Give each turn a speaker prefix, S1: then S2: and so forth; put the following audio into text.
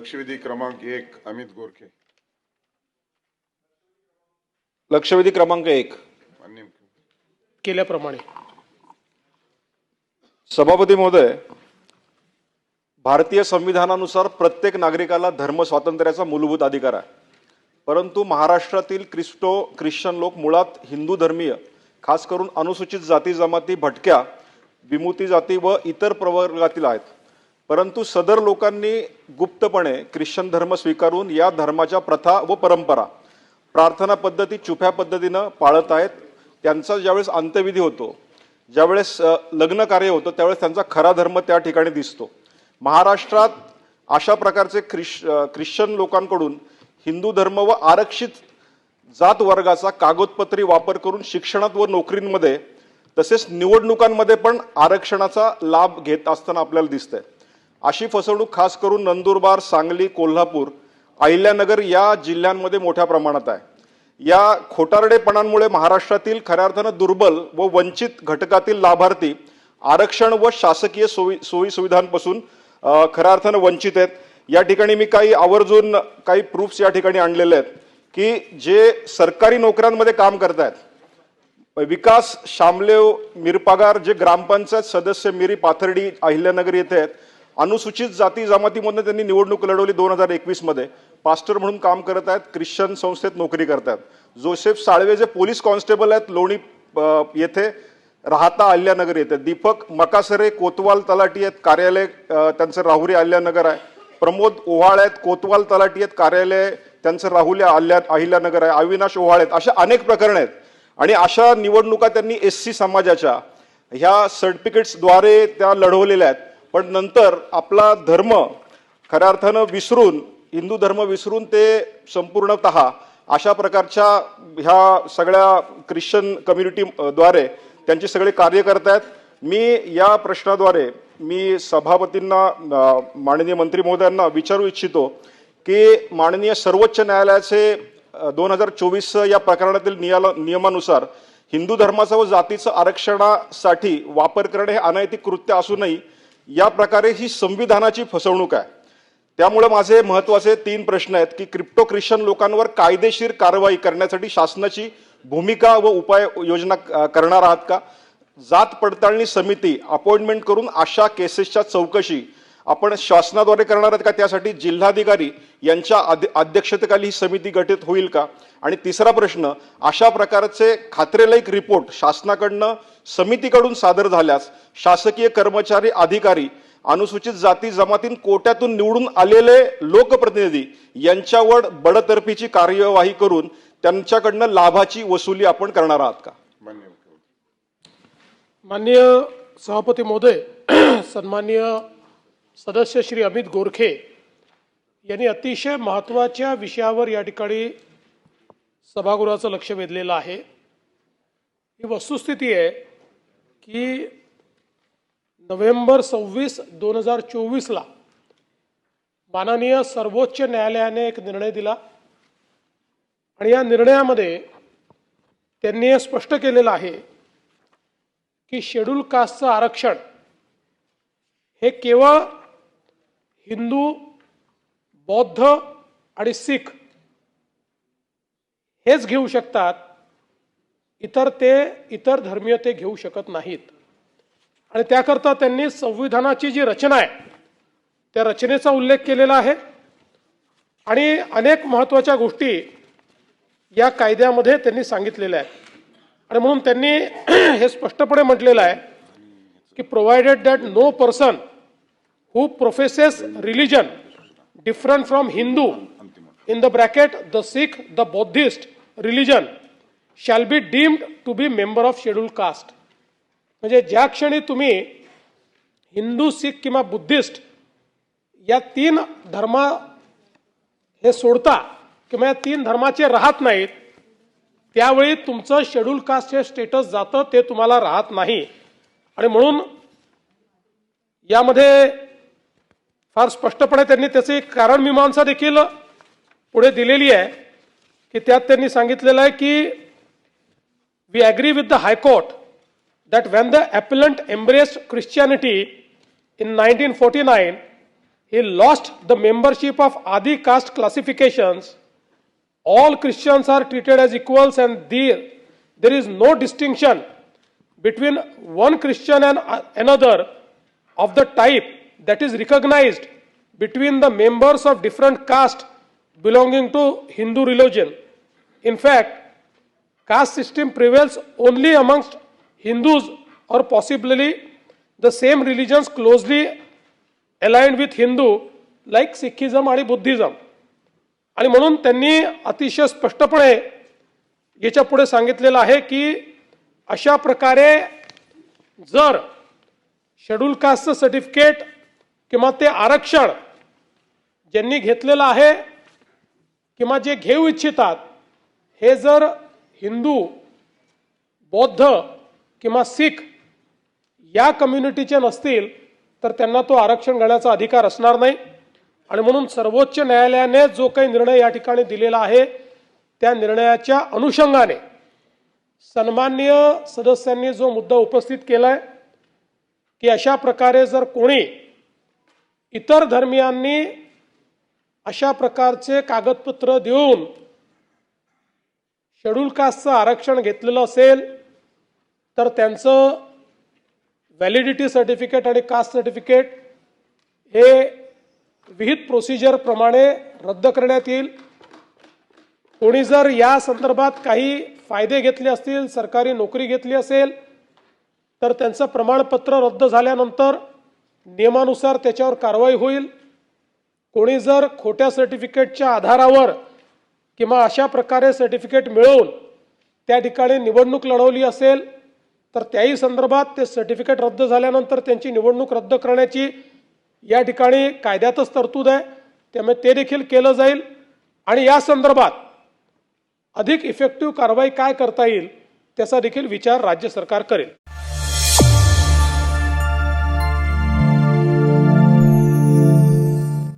S1: लक्षवेधी क्रमांक एक अमित गोरखे.
S2: लक्षवेधी क्रमांक एक.
S1: मान्य
S3: केल्याप्रमाणे.
S2: सभापती महोदय भारतीय संविधानानुसार प्रत्येक नागरिकाला धर्म स्वातंत्र्याचा मूलभूत अधिकार आहे. परंतु महाराष्ट्रातील क्रिस्टो ख्रिश्चन लोक मुळात हिंदू धर्मीय. खास करून अनुसूचित जाती जमाती भटक्या विमुती जाती व इतर प्रवर्गातील आहेत. परंतु सदर लोकांनी गुप्तपणे ख्रिश्चन धर्म स्वीकारून या धर्माच्या प्रथा व परंपरा प्रार्थना पद्धती छुप्या पद्धतीनं पाळत आहेत. त्यांचा ज्यावेळेस अंत्यविधी होतो ज्यावेळेस लग्न कार्य होतं त्यावेळेस त्यांचा खरा धर्म त्या ठिकाणी दिसतो. महाराष्ट्रात अशा प्रकारचे ख्रिश ख्रिश्चन लोकांकडून हिंदू धर्म व आरक्षित जात वर्गाचा कागदपत्री वापर करून शिक्षणात व नोकरींमध्ये तसेच निवडणुकांमध्ये पण आरक्षणाचा लाभ घेत असताना आपल्याला दिसतंय. अशी फसवणूक खास करून नंदुरबार सांगली कोल्हापूर अहिल्यानगर या जिल्ह्यांमध्ये मोठ्या प्रमाणात आहे. या खोटारडेपणांमुळे महाराष्ट्रातील खऱ्या अर्थानं दुर्बल व वंचित घटकातील लाभार्थी आरक्षण व शासकीय सोयी सोयी सुविधांपासून खऱ्या अर्थानं वंचित आहेत. या ठिकाणी मी काही आवर्जून काही प्रूफ्स या ठिकाणी आणलेले आहेत की जे सरकारी नोकऱ्यांमध्ये काम करतायत. विकास शामलेव मिरपागार जे ग्रामपंचायत सदस्य मिरी पाथर्डी अहिल्यानगर येथे आहेत अनुसूचित जाती जमातीमधून त्यांनी निवडणूक लढवली दोन हजार एकवीसमध्ये. पास्टर म्हणून काम करत आहेत ख्रिश्चन संस्थेत नोकरी करतात जोसेफ साळवे जे पोलीस कॉन्स्टेबल आहेत लोणी येथे राहता अल्यानगर येथे. दीपक मकासरे कोतवाल तलाटी आहेत कार्यालय त्यांचं राहुरी अल्यानगर आहे. प्रमोद ओहाळ आहेत कोतवाल तलाटी आहेत कार्यालय त्यांचं राहुल आल्या अहिल्यानगर आहे. अविनाश ओहाळ आहेत अशा अनेक प्रकरणं आहेत. आणि अशा निवडणुका त्यांनी एस सी समाजाच्या ह्या सर्टिफिकेट्सद्वारे त्या लढवलेल्या आहेत. पण नंतर आपला धर्म खऱ्या अर्थानं विसरून हिंदू धर्म विसरून ते संपूर्णत अशा प्रकारच्या ह्या सगळ्या ख्रिश्चन कम्युनिटीद्वारे त्यांचे सगळे कार्य करतायत मी या प्रश्नाद्वारे मी सभापतींना माननीय मंत्री महोदयांना विचारू इच्छितो की माननीय सर्वोच्च न्यायालयाचे दोन हजार चोवीस या प्रकरणातील नियाला नियमानुसार हिंदू धर्माचं व जातीचं आरक्षणासाठी वापर करणे हे अनैतिक कृत्य असूनही या प्रकारे ही संविधानाची फसवणूक आहे. त्यामुळे माझे महत्त्वाचे तीन प्रश्न आहेत की क्रिप्टो ख्रिश्चन लोकांवर कायदेशीर कारवाई करण्यासाठी शासनाची भूमिका व उपाय योजना करणार आहात का? जात पडताळणी समिती अपॉइंटमेंट करून अशा केसेसच्या चौकशी आपण शासनाद्वारे करणार आहात का? त्यासाठी जिल्हाधिकारी यांच्या अध्य- अध्यक्षतेखाली ही समिती गठीत होईल का? आणि तिसरा प्रश्न अशा प्रकारचे खात्रेलायक रिपोर्ट शासनाकडनं समितीकडून सादर झाल्यास शासकीय कर्मचारी अधिकारी अनुसूचित जाती जमातीन कोट्यातून निवडून आलेले लोकप्रतिनिधी यांच्यावर बडतर्फीची कार्यवाही करून त्यांच्याकडनं लाभाची वसुली आपण करणार आहात का?
S3: माननीय सभापती महोदय सन्माननीय सदस्य श्री अमित गोरखे यांनी अतिशय महत्त्वाच्या विषयावर या ठिकाणी सभागृहाचं लक्ष वेधलेलं आहे. ही वस्तुस्थिती आहे की नोव्हेंबर सव्वीस दोन हजार चोवीसला माननीय सर्वोच्च न्यायालयाने एक निर्णय दिला आणि या निर्णयामध्ये त्यांनी हे स्पष्ट केलेलं आहे की शेड्यूल कास्टचं आरक्षण हे केवळ हिंदू बौद्ध आणि सिख हेच घेऊ शकतात. इतर ते इतर धर्मीय ते घेऊ शकत नाहीत. आणि त्याकरता त्यांनी संविधानाची जी रचना आहे त्या रचनेचा उल्लेख केलेला आहे. आणि अनेक महत्त्वाच्या गोष्टी या कायद्यामध्ये त्यांनी सांगितलेल्या आहेत. आणि म्हणून त्यांनी हे स्पष्टपणे म्हटलेलं आहे की provided that no person who professes religion different from Hindu in the bracket the Sikh the Buddhist religion shall be deemed to be member of schedule caste म्हणजे ज्या क्षणी तुम्ही हिंदू सिख किंवा बुद्धिस्ट या तीन धर्म हे सोडता किंवा या तीन धर्माचे राहत नाहीत त्यावेळी तुमचं शेड्यूल कास्ट हे स्टेटस जातं ते तुम्हाला राहत नाही. आणि म्हणून यामध्ये फार स्पष्टपणे त्यांनी त्याचं कारण मीमांसा देखील पुढे दिलेली आहे की त्यात त्यांनी सांगितलेलं आहे की we agree with the high court that when the appellant embrace Christianity in nineteen forty nine he lost the membership of Adi caste classifications all Christians are treated as equals and their there is no distinction between one Christian and another of the type that is recognized between the members of different caste belonging to Hindu religion. In fact, caste system prevails only amongst Hindus or possibly the same religions closely aligned with Hindu like Sikhism आणि Buddhism आणि म्हणून त्यांनी अतिशय स्पष्टपणे याच्यापुढे सांगितलेलं आहे की अशा प्रकारे जर शेड्यूल कास्टचं सर्टिफिकेट किंवा ते आरक्षण ज्यांनी घेतलेलं आहे किंवा जे घेऊ इच्छितात हे जर हिंदू बौद्ध किंवा सिख या कम्युनिटीचे नसतील तर त्यांना तो आरक्षण घेण्याचा अधिकार असणार नाही. आणि म्हणून सर्वोच्च न्यायालयाने जो काही निर्णय या ठिकाणी दिलेला आहे त्या निर्णयाच्या अनुषंगाने सन्माननीय सदस्यांनी जो मुद्दा उपस्थित केला आहे की अशा प्रकारे जर कोणी इतर धर्मियांनी अशा प्रकारचे कागदपत्र देऊन शेड्यूल कास्टचं आरक्षण घेतलेलं असेल तर त्यांचं व्हॅलिडिटी सर्टिफिकेट आणि कास्ट सर्टिफिकेट हे विहित प्रोसिजरप्रमाणे रद्द करण्यात येईल. कोणी जर या संदर्भात काही फायदे घेतले असतील सरकारी नोकरी घेतली असेल तर त्यांचं प्रमाणपत्र रद्द झाल्यानंतर नियमानुसार त्याच्यावर कारवाई होईल. कोणी जर खोट्या सर्टिफिकेटच्या आधारावर किंवा अशा प्रकारे सर्टिफिकेट मिळवून त्या ठिकाणी निवडणूक लढवली असेल तर त्याही संदर्भात ते सर्टिफिकेट रद्द झाल्यानंतर त्यांची निवडणूक रद्द करण्याची या ठिकाणी कायद्यातच तरतूद आहे. त्यामुळे ते देखील केलं जाईल. आणि या संदर्भात अधिक इफेक्टिव्ह कारवाई काय करता येईल त्याचा देखील विचार राज्य सरकार करेल.